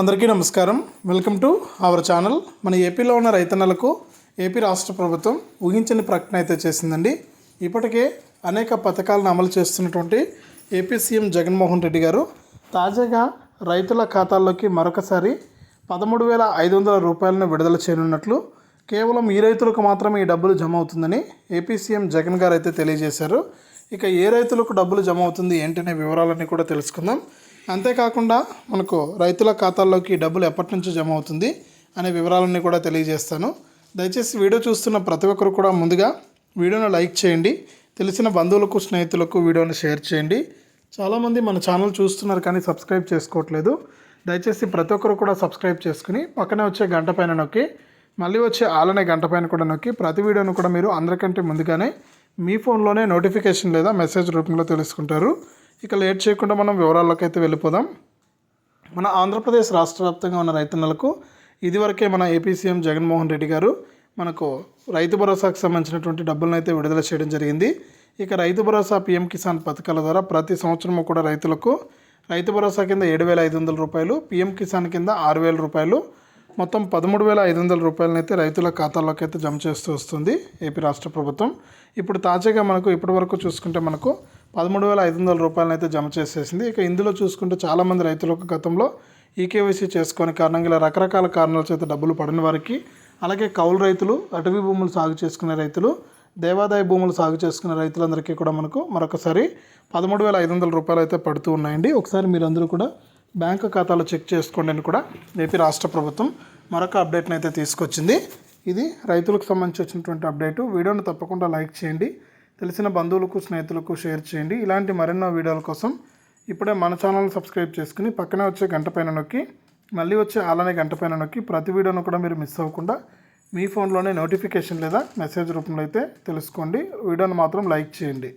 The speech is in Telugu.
అందరికీ నమస్కారం. వెల్కమ్ టు అవర్ ఛానల్ మన ఏపీలో ఉన్న రైతన్నలకు ఏపీ రాష్ట్ర ప్రభుత్వం ఊహించని ప్రకటన అయితే చేసిందండి. ఇప్పటికే అనేక పథకాలను అమలు చేస్తున్నటువంటి ఏపీ సీఎం జగన్మోహన్ రెడ్డి గారు తాజాగా రైతుల ఖాతాల్లోకి మరొకసారి పదమూడు వేల ఐదు వందల రూపాయలను విడుదల చేయనున్నట్లు కేవలం ఈ రైతులకు మాత్రమే ఈ డబ్బులు జమ అవుతుందని ఏపీ సీఎం జగన్ గారు అయితే తెలియజేశారు. ఇక ఏ రైతులకు డబ్బులు జమ అవుతుంది ఏంటనే వివరాలన్నీ కూడా తెలుసుకుందాం. అంతేకాకుండా మనకు రైతుల ఖాతాల్లోకి డబ్బులు ఎప్పటి నుంచి జమ అవుతుంది అనే వివరాలన్నీ కూడా తెలియజేస్తాను. దయచేసి వీడియో చూస్తున్న ప్రతి ఒక్కరు కూడా ముందుగా వీడియోను లైక్ చేయండి. తెలిసిన బంధువులకు స్నేహితులకు వీడియోని షేర్ చేయండి. చాలామంది మన ఛానల్ చూస్తున్నారు కానీ సబ్స్క్రైబ్ చేసుకోవట్లేదు. దయచేసి ప్రతి ఒక్కరు కూడా సబ్స్క్రైబ్ చేసుకుని పక్కనే వచ్చే గంట పైన నొక్కి మళ్ళీ వచ్చే ఆలనే గంట పైన కూడా నొక్కి ప్రతి వీడియోను కూడా మీరు అందరికంటే ముందుగానే మీ ఫోన్లోనే నోటిఫికేషన్ లేదా మెసేజ్ రూపంలో తెలుసుకుంటారు. ఇక లేట్ చేయకుండా మనం వివరాల్లోకి అయితే వెళ్ళిపోదాం. మన ఆంధ్రప్రదేశ్ రాష్ట్ర వ్యాప్తంగా ఉన్న రైతన్నలకు ఇదివరకే మన ఏపీ సీఎం జగన్మోహన్ రెడ్డి గారు మనకు రైతు భరోసాకు సంబంధించినటువంటి డబ్బులను అయితే విడుదల చేయడం జరిగింది. ఇక రైతు భరోసా పీఎం కిసాన్ పథకాల ద్వారా ప్రతి సంవత్సరము కూడా రైతులకు రైతు భరోసా కింద ఏడు వేల ఐదు వందల రూపాయలు పీఎం కిసాన్ కింద ఆరు వేల రూపాయలు మొత్తం పదమూడు వేల ఐదు వందల రూపాయలను అయితే రైతుల ఖాతాల్లోకి అయితే జమ చేస్తూ వస్తుంది ఏపీ రాష్ట్ర ప్రభుత్వం. ఇప్పుడు తాజాగా మనకు ఇప్పటి వరకు చూసుకుంటే మనకు పదమూడు వేల ఐదు వందల రూపాయలను అయితే జమ చేసేసింది. ఇక ఇందులో చూసుకుంటే చాలామంది రైతులకు గతంలో ఈకేవైసీ చేసుకునే కారణంగా ఇలా రకరకాల కారణాల చేత డబ్బులు పడిన వారికి అలాగే కౌలు రైతులు అటవీ భూములు సాగు చేసుకునే రైతులు దేవాదాయ భూములు సాగు చేసుకునే రైతులందరికీ కూడా మనకు మరొకసారి పదమూడు వేల ఐదు వందల రూపాయలు అయితే పడుతూ ఉన్నాయండి. ఒకసారి మీరందరూ కూడా బ్యాంకు ఖాతాలో చెక్ చేసుకోండి అని కూడా ఏపీ రాష్ట్ర ప్రభుత్వం మరొక అప్డేట్ని అయితే తీసుకొచ్చింది. ఇది రైతులకు సంబంధించి వచ్చినటువంటి అప్డేటు. వీడియోను తప్పకుండా లైక్ చేయండి. తెలిసిన బంధువులకు స్నేహితులకు షేర్ చేయండి. ఇలాంటి మరెన్నో వీడియోల కోసం ఇప్పుడే మన ఛానల్ సబ్స్క్రైబ్ చేసుకుని పక్కనే వచ్చే గంట పైన నొక్కి మళ్ళీ వచ్చే అలానే గంట పైన నొక్కి ప్రతి వీడియోను కూడా మీరు మిస్ అవ్వకుండా మీ ఫోన్లోనే నోటిఫికేషన్ లేదా మెసేజ్ రూపంలో అయితే తెలుసుకోండి. వీడియోను మాత్రం లైక్ చేయండి.